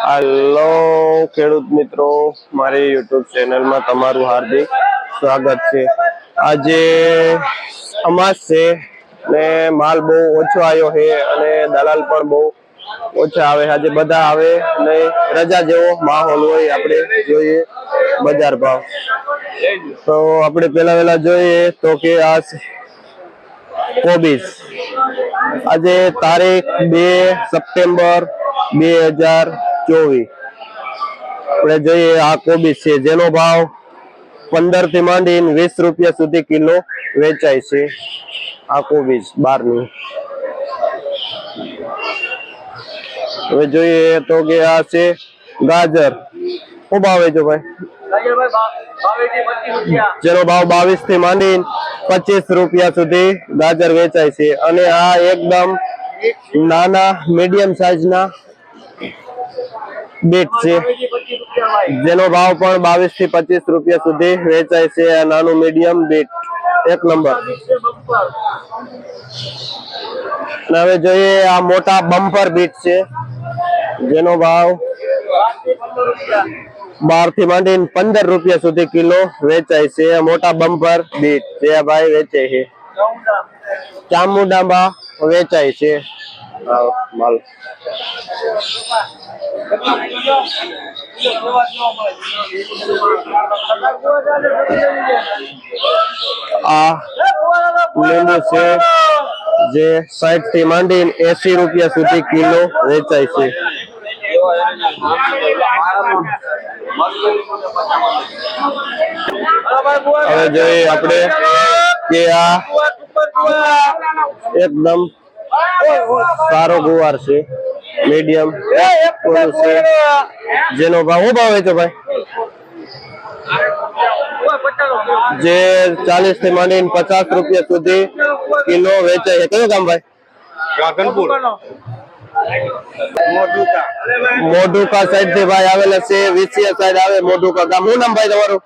હાલો ખેડૂત મિત્રો. મારી યુટ્યુબ ચેનલમાં તમારું હાર્દિક સ્વાગત છે. આજે અમાસ છે ને માલ બહુ ઓછો આવ્યો છે અને દલાલ પણ બહુ ઓછા આવે આજે બધા આવે ને રજા જેવો માહોલ હોય આપણે જોઈએ બજાર ભાવ. તો આપણે પેલા પેલા જોઈએ તો કે આ કોબીસ આજે તારીખ બે સપ્ટેમ્બર બે હજાર ચોવીસ. આપણે જોઈએ આ કોબીજ છે, જેનો ભાવ પંદરથી માંડીને વીસ રૂપિયા સુધી કિલો વેચાય છે આ કોબીજ બારની હવે જોઈએ તો કે આ છે ગાજર. શું ભાવ વેચો ભાઈ? જેનો ભાવ બાવીસથી માંડીને પચીસ રૂપિયા સુધી ગાજર વેચાય છે. અને આ એકદમ નાના મીડિયમ સાઈઝના બીટ છે. જેનો ભાવ પણ બાવીસથી પચીસ રૂપિયા સુધી વેચાય છે નાનું મીડિયમ બીટ. એક નંબર હવે જોઈએ આ મોટા બમ્પર બીટ છે. જેનો ભાવ બારથી માંડીને પંદર રૂપિયા સુધી કિલો વેચાય છે. મોટા બમ્પર બીટ જે ભાઈ વેચે છે. ચામુંડામાં વેચાય છે. માલ. આ લીંબુ છે જે સાઠથી માંડીને એસી રૂપિયા સુધી કિલો વેચાય છે. હવે જોઈએ આપણે કે આ એકદમ સારો ગુવાર છે. મીડિયમ જેનો ભાવ, શું ભાવ વેચો ભાઈ? જે ચાલીસથી માંડીને પચાસ રૂપિયા સુધી કિલો વેચાય છે. કયું ગામ ભાઈ? મોઢુકા. સાઈડથી ભાઈ આવેલા છે વિસિયા સાઈડ આવે, મોઢુકા ગામ. શું નામ ભાઈ તમારું?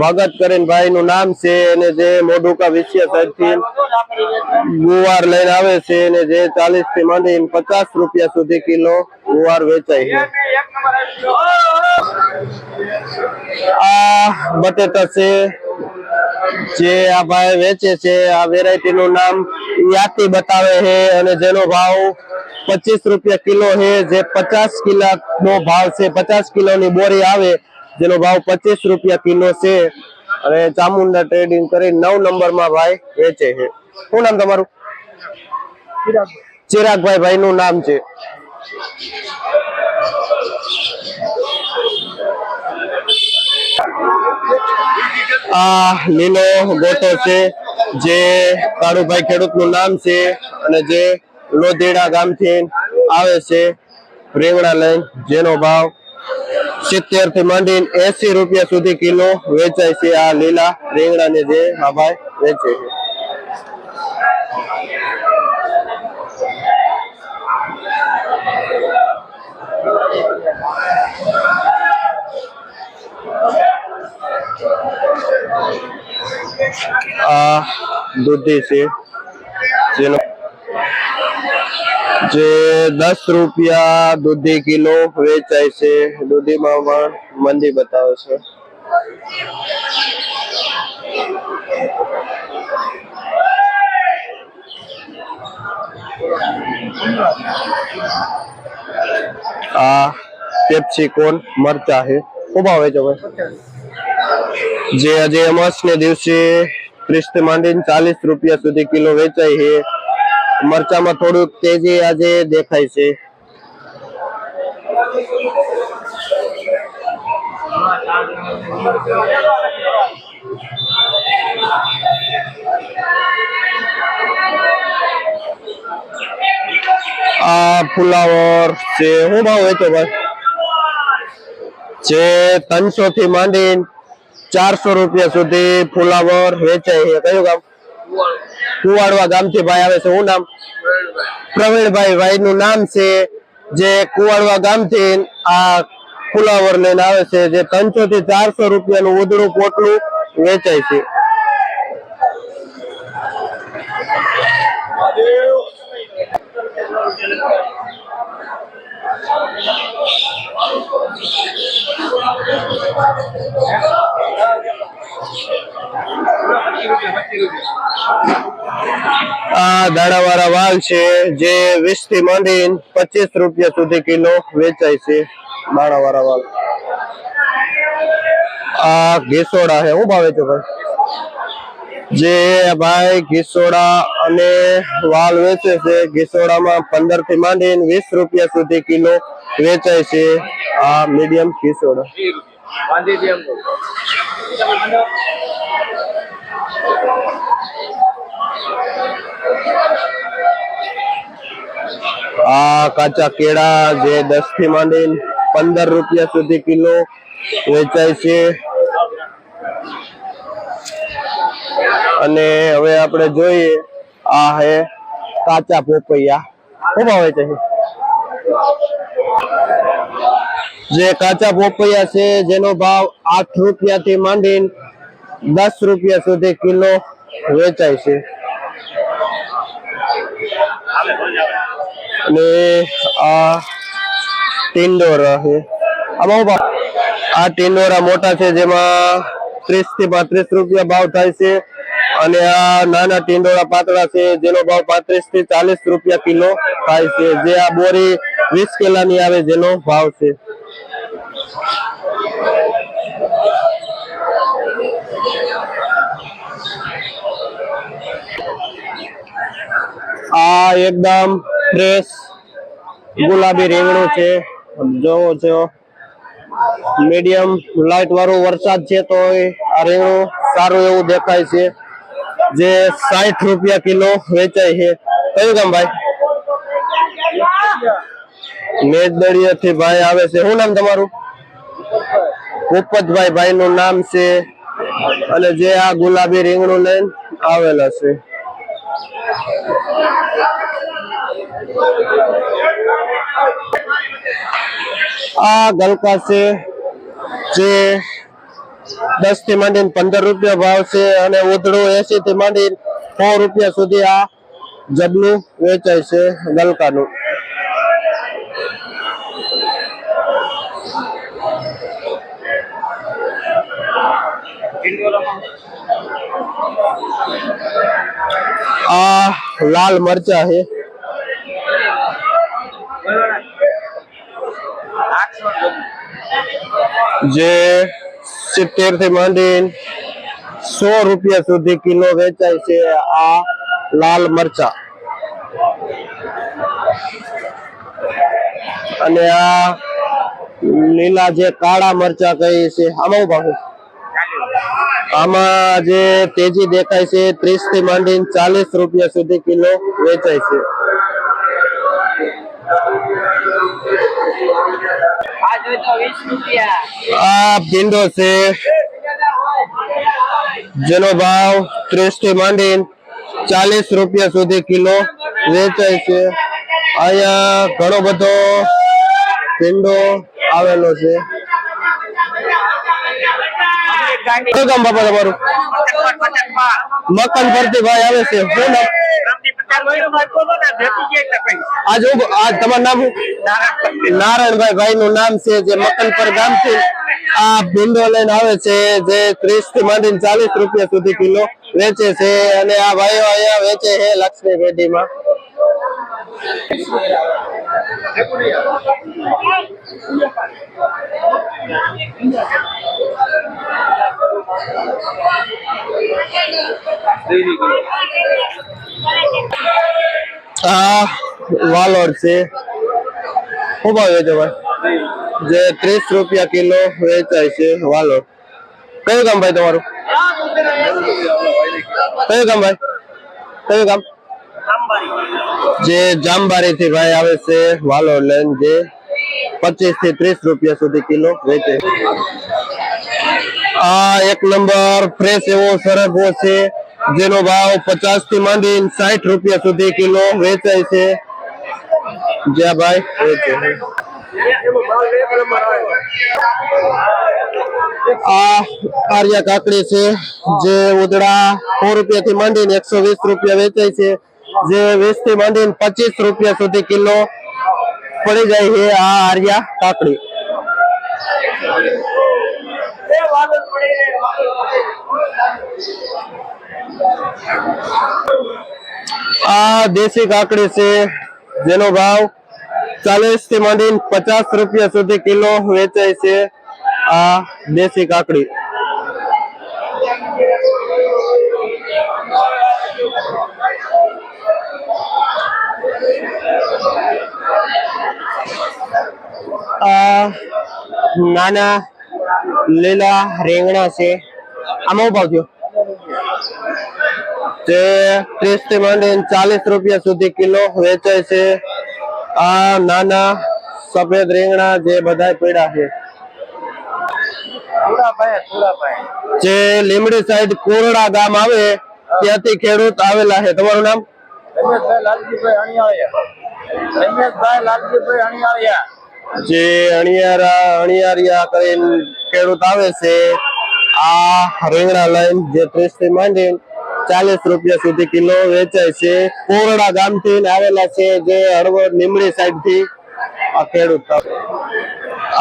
ભગત કરીને ભાઈ નું નામ છે અને જે મોઢુકા સાઈડથી ગુવાર લઈને આવે છે અને જે ચાલીસથી માંડી પચાસ રૂપિયા સુધી કિલો ગુવાર વેચાય છે. આ બટેટા છે જે આ ભાઈ વેચે છે આ વેરાયટી નું નામ યાતી બતાવે છે અને જેનો ભાવ પચીસ રૂપિયા કિલો છે જે પચાસ કિલા નો ભાવ છે પચાસ કિલો ની બોરી આવે જેનો ભાવ પચીસ રૂપિયા કિલો છે. અને ચામુંડા ટ્રેડિંગ કરી નવ નંબરમાં ભાઈ વેચે છે. શું નામ તમારું? ચિરાગભાઈ ભાઈ નું નામ છે. આ લીલો ગોટો છે, જે કાળુભાઈ ખેડૂતનું નામ છે અને જે લોધેડા ગામથી આવે છે રીંગણા લઈને, જેનો ભાવ સિત્તેરથી માંડીને એસી રૂપિયા સુધી કિલો વેચાય છે આ લીલા રીંગણા ને જે આ ભાઈ વેચે છે. આ દૂધી છે જેનો જે દસ રૂપિયા દૂધી કિલો વેચાય છે દૂધીમાં પણ મંદી બતાવે છે આ પેપ્સિકોન મરચા છે શું ભાવ વેચો ભાઈ જે આજે અમાસ ને દિવસે ત્રીસથી માંડીને ચાલીસ રૂપિયા સુધી કિલો વેચાય છે. મરચામાં થોડુંક તેજી આજે દેખાય છે. આ ફુલાવર છે. શું ભાવ વેચો ભાઈ? જે ત્રણસો થી માંડીને ચારસો રૂપિયા સુધી ફુલાવર વેચાય કયું ગામ? કુવાડવા ગામથી ભાઈ આવે છે. શું નામ? પ્રવીણભાઈ ભાઈ નું નામ છે, જે કુવાડવા ગામથી આ ફુલાવર લઈને આવે છે, જે ત્રણસો થી ચારસો રૂપિયાનું ઉધડું પોટલું વેચાય છે. આ દાણાવાળા વાલ છે, જે વીસથી માંડી પચીસ રૂપિયા સુધી કિલો વેચાય છે દાણાવાળા વાલ. આ ઘેસોડા છે શું ભાવે છે ભાઈ? જે ભાઈ ઘીસોડા અને વાલ વેચે છે, ઘીસોડામાં પંદરથી માંડીને વીસ રૂપિયા સુધી કિલો વેચાય છે આ મીડિયમ ઘીસોડા. આ કાચા કેળા જે દસથી માંડી પંદર રૂપિયા સુધી કિલો વેચાય છે. અને હવે આપણે જોઈએ, આ હે કાચા પોપૈયા. શું જે કાચા પોપૈયા છે, જેનો ભાવ આઠ રૂપિયા થી માંડીને દસ રૂપિયા સુધી કિલો વેચાય છે. અને આ ટિંડોરા છે. આમાં આ ટિંડોરા મોટા છે, જેમાં ત્રીસથી પાંત્રીસ રૂપિયા ભાવ થાય છે. અને આ નાના ટીંડોળા પાતળા છે, જેનો ભાવ પાંત્રીસથી ચાલીસ રૂપિયા કિલો થાય છે. જે આ બોરી વીસ કિલાની આવે, જેનો ભાવ છે. આ એકદમ ફ્રેશ ગુલાબી રીંગણું છે. જોવો છો મીડિયમ લાઈટ વાળું વરસાદ છે તો આ રીંગણું સારું એવું દેખાય છે. જે સાઠ રૂપિયા કિલો વેચાય છે. કયું ગામ ભાઈ? મેઘદળિયા થી ભાઈ આવે છે. શું નામ તમારું? ઉપજભાઈ ભાઈ નું નામ છે. અને જે આ ગુલાબી રીંગણું લઈને આવેલા છે. આ ગલકા છે જે દસથી માંડીને પંદર રૂપિયા ભાવ છે અને ઉધડો એસી થી માંડીને સો રૂપિયા સુધી આ જબલું વેચાય છે ગલકાનું. આ લાલ મરચા છે જે સિત્તેરથી માંડી સો રૂપિયા સુધી કિલો વેચાય છે આ લાલ મરચા અને આ લીલા જે કાળા મરચા કહીએ છે આમાં ભાવ? આમાં જે તેજી દેખાય છે ત્રીસથી માંડીને ચાલીસ રૂપિયા સુધી કિલો વેચાય છે. આ ભીંડો છે જેનો ભાવ ત્રીસથી માંડીને ચાલીસ રૂપિયા સુધી કિલો વેચાય છે. અહીંયા ઘણો બધો ભીંડો આવેલો છે. કયું કામ બાપા તમારું? મકાન ફરતી ભાઈ આવે છે. શું નામ? આજ આજ ભાઈ નું નામ છે, જે મકનપર ગામ છે આ ભીંડો લઈને આવે છે, જે ત્રીસથી માંડીને ચાલીસ રૂપિયા સુધી કિલો વેચે છે અને આ ભાઈઓ અહીંયા વેચે છે લક્ષ્મી પેઢીમાં આ વાલોર છે. શું ભાવ વેચે ભાઈ? જે ત્રીસ રૂપિયા કિલો વેચાય છે વાલોર. કયું કામ ભાઈ તમારું? કયું કામ ભાઈ? કયું ગામ? જે જામબારી થી ભાઈ આવે છે વાલોડ લઈને જે પચીસથી ત્રીસ રૂપિયા સુધી કિલો વેચે આ એક નંબર ફ્રેશ એવો સરગવો છે જેનો ભાવ પચાસથી માંડીને સાઠ રૂપિયા સુધી કિલો વેચાય છે જ્યાં ભાઈ વેચે છે આ આર્યા કાકડી છે જે ઉદડા સો રૂપિયા થી માંડીને એકસો વીસ રૂપિયા વેચાય છે જે વીસથી માંડીને પચીસ રૂપિયા સુધી કિલો પડી જાય છે આ આર્યા કાકડી. આ દેશી કાકડી છે, જેનો ભાવ ચાલીસથી માંડીને પચાસ રૂપિયા સુધી કિલો વેચાય છે આ દેશી કાકડી. નાના લીલા રીંગણા છે. આમાં ભાવ થયો? તે ત્રીસથી માંડીને ચાલીસ રૂપિયા સુધી કિલો વેચાય છે. આ નાના સફેદ રીંગણા જે બધા પીડા છે. જે લીમડી સાઈડ કોરડા ગામ આવે ત્યાંથી ખેડૂત આવેલા છે. તમારું નામ? રમેશભાઈ લાલજીભાઈ અણિયાળિયા રમેશભાઈ લાલજીભાઈ અણિયાળિયા જે અણિયારા અણિયારિયા કરીને ખેડૂત આવે છે, આ રીંગણા લઈને જે ત્રીસથી માંડી ચાલીસ રૂપિયા સુધી કિલો વેચાય છે. કોરડા ગામથી આવેલા છે, જે હળવદ લીમડી સાઈડથી આ ખેડૂત.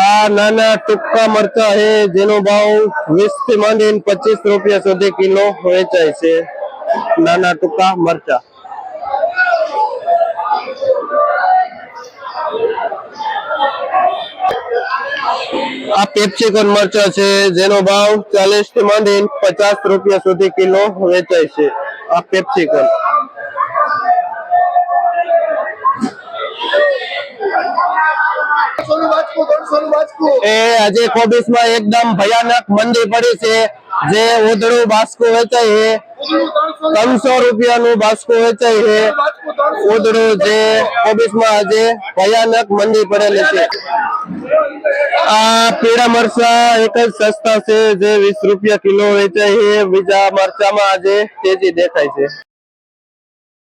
આ નાના ટૂંકા મરચા છે, જેનો ભાવ વીસથી માંડીને પચીસ રૂપિયા સુધી કિલો વેચાય છે. નાના ટૂંકા મરચા. આ પેપ્સિકન મરચા છે, જેનો ભાવ ચાલીસથી માંડીને પચાસ રૂપિયા સુધી કિલો વેચાય છે આ પેપ્સિકન એ આજે કોબીસમાં એકદમ ભયાનક મંદી પડી છે, જે ઉધડું બાસ્કું વેચાય છે, ત્રણસો રૂપિયાનું બાસ્કું વેચાય છે ઉધડું જે કોબીસ આજે ભયાનક મંદી પડેલી છે. આ પીળા મરચા એક જ સસ્તા છે, જે વીસ રૂપિયા કિલો વેચાય છે. બીજા મરચામાં આજે તેજી દેખાય છે.